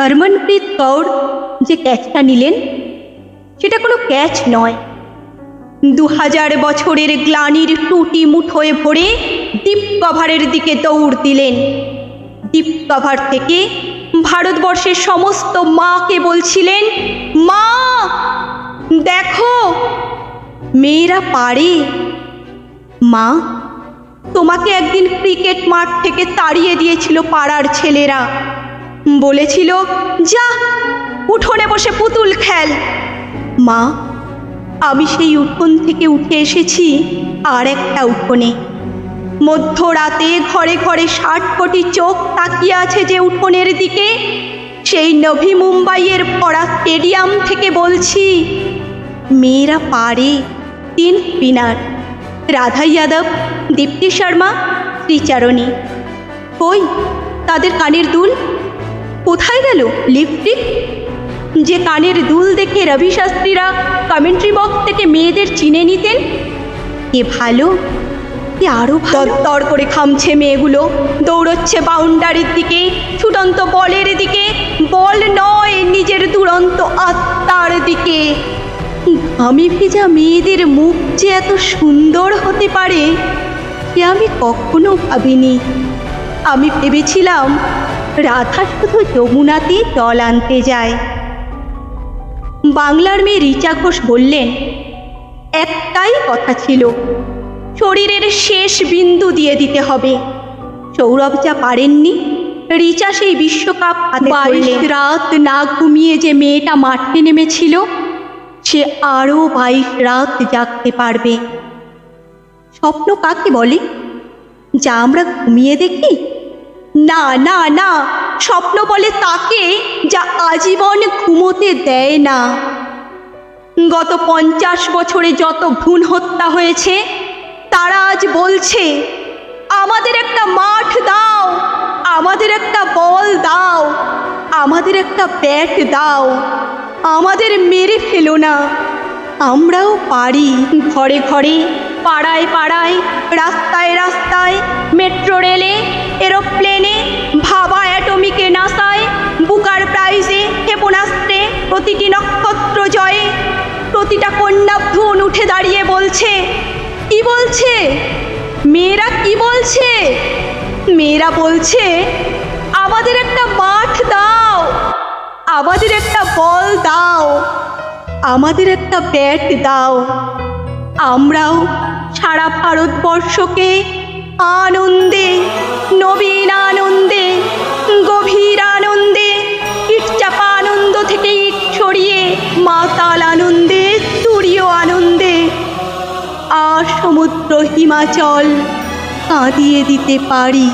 হরমনপ্রীত কৌর যে ক্যাচটা নিলেন, সেটা কোনো ক্যাচ নয়। দু হাজার বছরের গ্লানির টুটি মুঠোয় ভরে দ্বীপ কভারের দিকে দৌড় দিলেন। দ্বীপ কভার থেকে ভারতবর্ষের সমস্ত মাকে বলছিলেন, মা, দেখো, মেয়েরা পারে। মা, তোমাকে একদিন ক্রিকেট মাঠ থেকে তাড়িয়ে দিয়েছিল পাড়ার ছেলেরা। বলেছিল, যা, উঠোনে বসে পুতুল খেল। মা, আমি সেই উঠোন থেকে উঠে এসেছি, আর একটা উঠোনে। মধ্যরাতে ঘরে ঘরে ষাট কোটি চোখ তাকিয়ে আছে যে উঠোনের দিকে, সেই নভি মুম্বাইয়ের পড়া স্টেডিয়াম থেকে বলছি, মেয়েরা পারে, তিন স্পিনার, রাধা যাদব, দীপ্তি শর্মা, শ্রীচারণী। কই, তাদের কানের দুল? কোথায় গেল? লিপস্টিক যে কানের দুল দেখে রবি শাস্ত্রীরা কমেন্ট্রি বক্স থেকে মেয়েদের চিনে নিতেন? কে ভালো? কে আরও তর করে খামছে মেয়েগুলো। দৌড়চ্ছে বাউন্ডারির দিকে, ছুটন্ত বলের দিকে। বল নয়, নিজের দুরন্ত আত্মার দিকে। আমি ভেজা মেয়েদের মুখ যে এত সুন্দর হতে পারে সে আমি কখনো ভাবিনি। আমি ভেবেছিলাম রাধা শুধু যমুনাতে জল আনতে যায়। বাংলার মেয়ে রিচা ঘোষ বললেন একটাই কথা ছিল শরীরের শেষ বিন্দু দিয়ে দিতে হবে। সৌরভ যা পারেননি রিচা সেই বিশ্বকাপ বাইশ রাত না ঘুমিয়ে যে মেয়েটা মাঠে নেমেছিল সে আরও বাইশ রাত জাগতে পারবে। স্বপ্ন কাকে বলে? যা আমরা ঘুমিয়ে দেখি না না না। স্বপ্ন বলে তাকে যা আজীবন ঘুমোতে দেয় না। গত পঞ্চাশ বছরে যত ভ্রূণ হত্যা হয়েছে, তারা আজ বলছে, আমাদের একটা মাঠ দাও, আমাদের একটা বল দাও, আমাদের একটা ব্যাট দাও, আমাদের মেরে ফেলো না। আমরাও পারি ঘরে ঘরে, পাড়ায় পাড়ায়, রাস্তায় রাস্তায় মেট্রো রেলে, এরোপ্লেনে ভাবা অ্যাটমিকে নাসায়, বুকার প্রাইজে, ক্ষেপণাস্ত্রে, প্রতিটি নক্ষত্র জয়ে। প্রতিটা কন্যা ভ্রূণ উঠে দাঁড়িয়ে বলছে, কি বলছে? মেয়েরা কি বলছে? মেয়েরা বলছে, আমাদের একটা মাঠ দাও, আমাদের একটা বল দাও, আমাদের একটা ব্যাট দাও। আমরাও সারা ভারতবর্ষকে আনন্দে নবীন আনন্দে গভীর আনন্দে ইটচাপা আনন্দ থেকে ইট ছড়িয়ে মাতাল আনন্দে তুরীয় আনন্দে। আর সমুদ্র হিমাচল কাঁদিয়ে দিতে পারি।